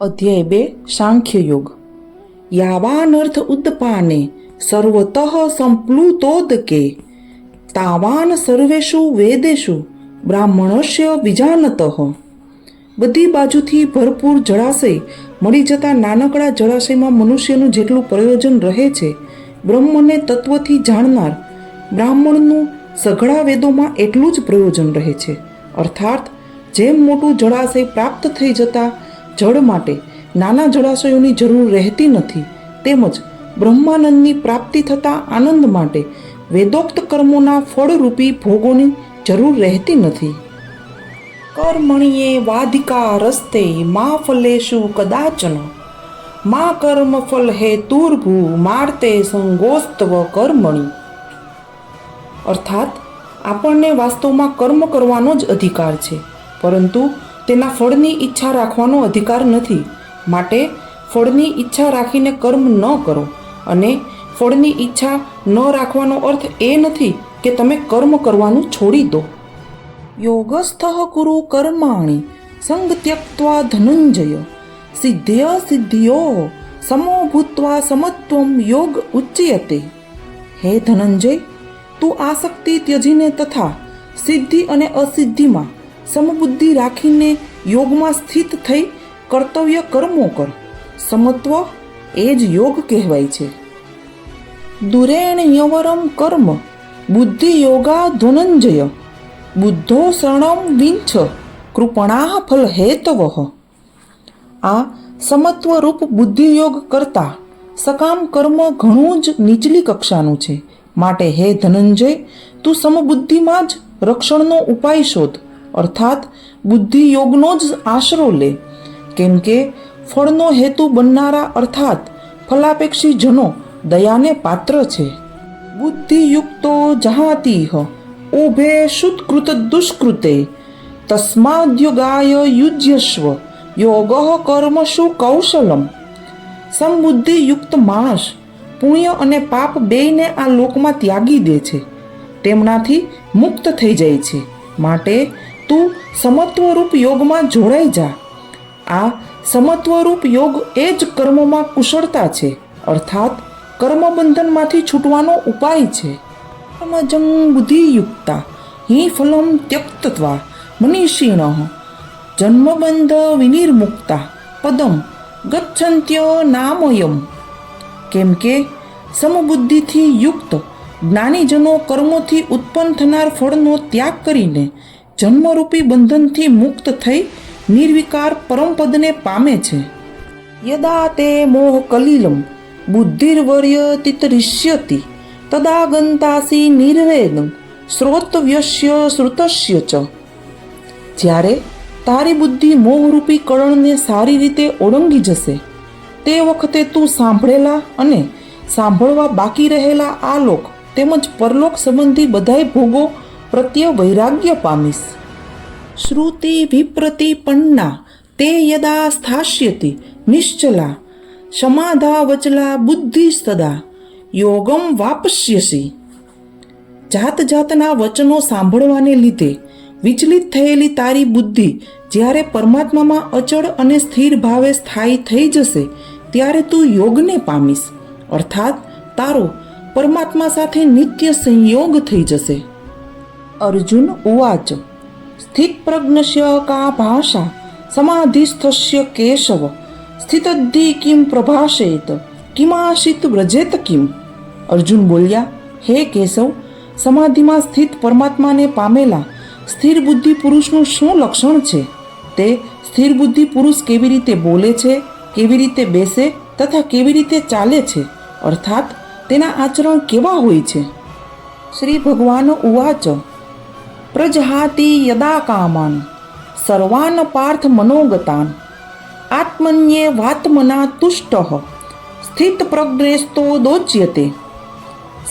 અધ્યાય બે, સાંખ્ય યોગ. યાવાનર્થ ઉત્પાને સર્વતઃ સંપ્લુતોદકે તાવાન સર્વેશુ વેદેશુ બ્રાહ્મણસ્ય વિજાનતઃ. બધી બાજુથી ભરપૂર જળાશય મળી જતા નાનકડા જળાશયમાં મનુષ્યનું જેટલું પ્રયોજન રહે છે, બ્રહ્મને તત્વથી જાણનાર બ્રાહ્મણનું સઘળા વેદોમાં એટલું જ પ્રયોજન રહે છે. અર્થાત, જેમ મોટું જળાશય પ્રાપ્ત થઈ જતા જળ માટે નાના જળાશયોની જરૂર રહેતી નથી. તેમજ બ્રહ્માનંદની પ્રાપ્તિ થતા આનંદ માટે વેદોક્ત કર્મોના ફળરૂપી ભોગોની જરૂર રહેતી નથી. કર્મણીએ વાધિકા રસ્તે મા ફલેશુ કદાચન. મા કર્મ ફલ હેતુર્ભુ માર્તે સંગોસ્તવ કર્મણી. અર્થાત, આપણને વાસ્તવમાં કર્મ કરવાનો જ અધિકાર છે. પરંતુ તેના ફળની ઈચ્છા રાખવાનો અધિકાર નથી. માટે ફળની ઈચ્છા રાખીને કર્મ ન કરો અને ફળની ઈચ્છા ન રાખવાનો અર્થ એ નથી કે તમે કર્મ કરવાનું છોડી દો. યોગસ્થ કુરુ કર્માણી સંગ ત્યક્ત્વા ધનંજય સિદ્ધ્ય સિદ્ધિયો સમો ભૂત્વા સમત્વમ યોગ ઉચ્યતે હે ધનંજય, તું આસક્તિ ત્યજીને તથા સિદ્ધિ અને અસિદ્ધિમાં સમબુદ્ધિ રાખીને યોગમાં સ્થિત થઈ કર્તવ્ય કર્મો કર. સમત્વ એ જ યોગ કહેવાય છે. દુરેણ યવરમ કર્મ, બુદ્ધિ યોગા ધનંજય, બુદ્ધો શરણમ વિંછ, કૃપણા ફલ હેતવ. આ સમત્વરૂપ બુદ્ધિયોગ કરતા સકામ કર્મ ઘણું જ નીચલી કક્ષાનું છે. માટે હે ધનંજય, તું સમબુદ્ધિમાં જ રક્ષણનો ઉપાય શોધ. અર્થાત બુદ્ધિ યોગનો જ આશરો લે. કેમ કે ફળનો હેતુ બનનારા અર્થાત ફલાપેક્ષી જનો દયાને પાત્ર છે. બુદ્ધિયુક્તો જહાતીહ, ઉભે શુત્કૃત દુષ્કૃતે તસ્માદ્યુગાય યુજ્યસ્વ યોગ કર્મશુ કૌશલમ. સમબુદ્ધિયુક્ત માણસ પુણ્ય અને પાપ બેયને આ લોકમાં ત્યાગી દે છે. તેમનાથી મુક્ત થઈ જાય છે. માટે તું સમત્વરૂપ યોગમાં જોડાઈ જા. આ સમત્વરૂપ યોગ એ જ કર્મમાં કુશળતા છે, અર્થાત કર્મબંધનમાંથી છૂટવાનો ઉપાય છે. કર્મજં બુદ્ધિયુક્તા, હિ ફલમ ત્યક્તત્વા, મનીષિણ, જન્મબંધ વિનિર્મુક્તા, પદમ, ગચ્છંત્ય નામયમ. કેમ કે સમબુદ્ધિથી યુક્ત જ્ઞાનીજનો કર્મોથી ઉત્પન્ન થનાર ફળનો ત્યાગ કરીને જન્મરૂપી બંધનથી મુક્ત થઈ નિર્વિકાર પરમપદને પામે છે. યદા તે મોહ કલિલમ, બુદ્ધિર્વર્ય તિતરિષ્યતિ તદા ગંતાસી નિર્વેદમ, શ્રોતવ્યસ્ય શ્રુતસ્ય ચ. જ્યારે તારી બુદ્ધિ મોહરૂપી કળણને સારી રીતે ઓળંગી જશે, તે વખતે તું સાંભળેલા અને સાંભળવા બાકી રહેલા આ લોક તેમજ પરલોક સંબંધી બધાય ભોગો પ્રત્યે વૈરાગ્ય પામીશ. શ્રુતિ વિપ્રતિપન્ના તે યદા સ્થાસ્યતિ, નિશ્ચલા સમાધા વચલા બુદ્ધિ સદા યોગમ વાપસ્યસી. જાત જાતના વચનો સાંભળવાને લીધે વિચલિત થયેલી તારી બુદ્ધિ જ્યારે પરમાત્મામાં અચળ અને સ્થિર ભાવે સ્થાયી થઈ જશે, ત્યારે તું યોગને પામીશ. અર્થાત તારો પરમાત્મા સાથે નિત્ય સંયોગ થઈ જશે. અર્જુન ઉવાચ સ્થિત પ્રજ્ઞશ્ય કા ભાષા સમાધિસ્થસ્ય કેશવ સ્થિતદ્ધિ કિમ પ્રભાષેત કિમાશિત વ્રજેત કિમ અર્જુન બોલ્યા હે કેશવ સમાધિમાં સ્થિત પરમાત્માને પામેલા સ્થિર બુદ્ધિ પુરુષનું શું લક્ષણ છે? તે સ્થિર બુદ્ધિ પુરુષ કેવી રીતે બોલે છે, કેવી રીતે બેસે તથા કેવી રીતે ચાલે છે? અર્થાત તેના આચરણ કેવા હોય છે? શ્રી ભગવાન ઉવાચ પ્રજહાતિ યદા કામાન સર્વાન પાર્થ મનોગતાન આત્મન્યે વાત્મના તુષ્ટ સ્થિત પ્રજ્ઞેસ્તો દોચ્યતે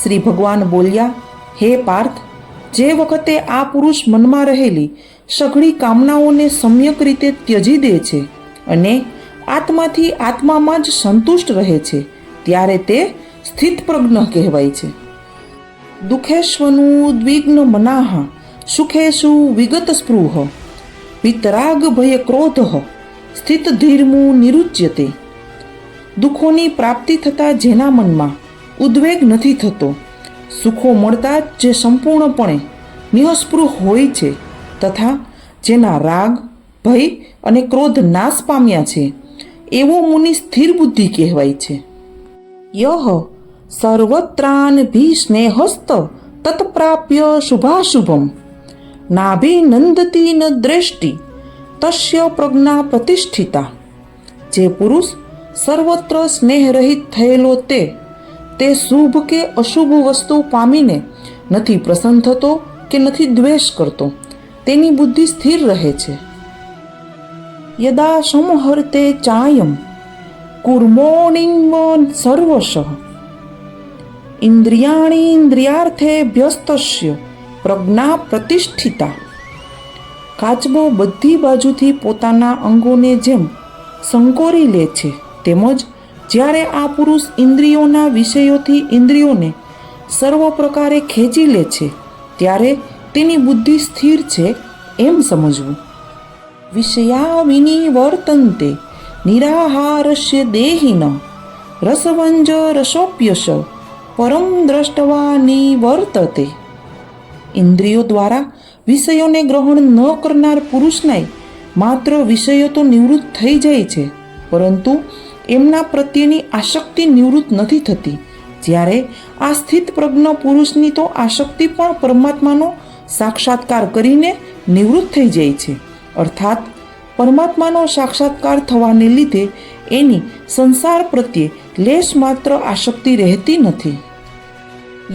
શ્રી ભગવાન બોલ્યા હે પાર્થ જે વખતે આ પુરુષ મનમાં રહેલી સઘળી કામનાઓને સમ્યક રીતે ત્યજી દે છે અને આત્માથી આત્મામાં જ સંતુષ્ટ રહે છે, ત્યારે તે સ્થિત પ્રજ્ઞ કહેવાય છે. દુઃખેશ્વનું દ્વિગ્ન મનાહ સુખેશુ વિગત સ્પૃહ વિતરાગ ભય ક્રોધ સ્થિત ધીરમું નિરુચ્યતે દુઃખોની પ્રાપ્તિ થતાં જેના મનમાં ઉદ્વેગ નથી થતો। સુખો મળતા જ સંપૂર્ણપણે નિઃસ્પૃહ હોય છે તથા જેના રાગ, ભય અને ક્રોધ નાશ પામ્યા છે, એવો મુનિ સ્થિર બુદ્ધિ કહેવાય છે। યહ સર્વત્રાન ભી સ્નેહસ્ત તત્પ્રાપ્ય શુભાશુભમ। નાભિનંદતી ન દ્રષ્ટિ, તસ્ય પ્રજ્ઞા પ્રતિષ્ઠિતા. જે પુરુષ સર્વત્ર સ્નેહરહિત થયેલો તે તે શુભ કે અશુભ વસ્તુ પામીને નથી પ્રસન્ન થતો કે નથી દ્વેષ કરતો, તેની બુદ્ધિ સ્થિર રહે છે. યદા સમહર્તે ચાયમ કુર્મોણિંગ સર્વશ. ઇન્દ્રિયાણી ઇન્દ્રિયાર્થેભ્યસ્તસ્ય પ્રજ્ઞા પ્રતિષ્ઠિતા. કાચબો બધી બાજુથી પોતાના અંગોને જેમ સંકોરી લે છે, તેમજ જ્યારે આ પુરુષ ઇન્દ્રિયોના વિષયોથી ઇન્દ્રિયોને સર્વ પ્રકારે ખેંચી લે છે, ત્યારે તેની બુદ્ધિ સ્થિર છે એમ સમજવું. વિષયા વિનિવર્તન્તે નિરાહારસ્ય દેહિન, રસવંજ રસોપ્યશ, પરમ દ્રષ્ટવા નિવર્તતે. ઇન્દ્રિયો દ્વારા વિષયોને ગ્રહણ ન કરનાર પુરુષનાય માત્ર વિષયો તો નિવૃત્ત થઈ જાય છે, પરંતુ એમના પ્રત્યેની આસક્તિ નિવૃત્ત નથી થતી. જ્યારે આ સ્થિત પ્રજ્ઞ પુરુષની તો આસક્તિ પણ પરમાત્માનો સાક્ષાત્કાર કરીને નિવૃત્ત થઈ જાય છે. અર્થાત, પરમાત્માનો સાક્ષાત્કાર થવાને લીધે એની સંસાર પ્રત્યે લેશ માત્ર આસક્તિ રહેતી નથી.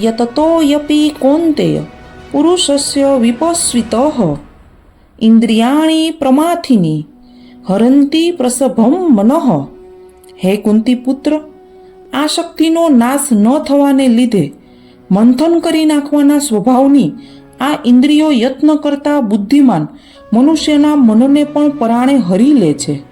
યતતો યપી કૌંતેય પુરુષસ્ય વિપસ્વિત। ઇન્દ્રિયાણી પ્રમાથિની, હરંતી પ્રસભમ મનઃ। હે કુંતી પુત્ર, આ શક્તિનો નાશ ન થવાને લીધે મંથન કરી નાખવાના સ્વભાવની આ ઇન્દ્રિયો યત્ન કરતા બુદ્ધિમાન મનુષ્યના મનને પણ પરાણે હરી લે છે।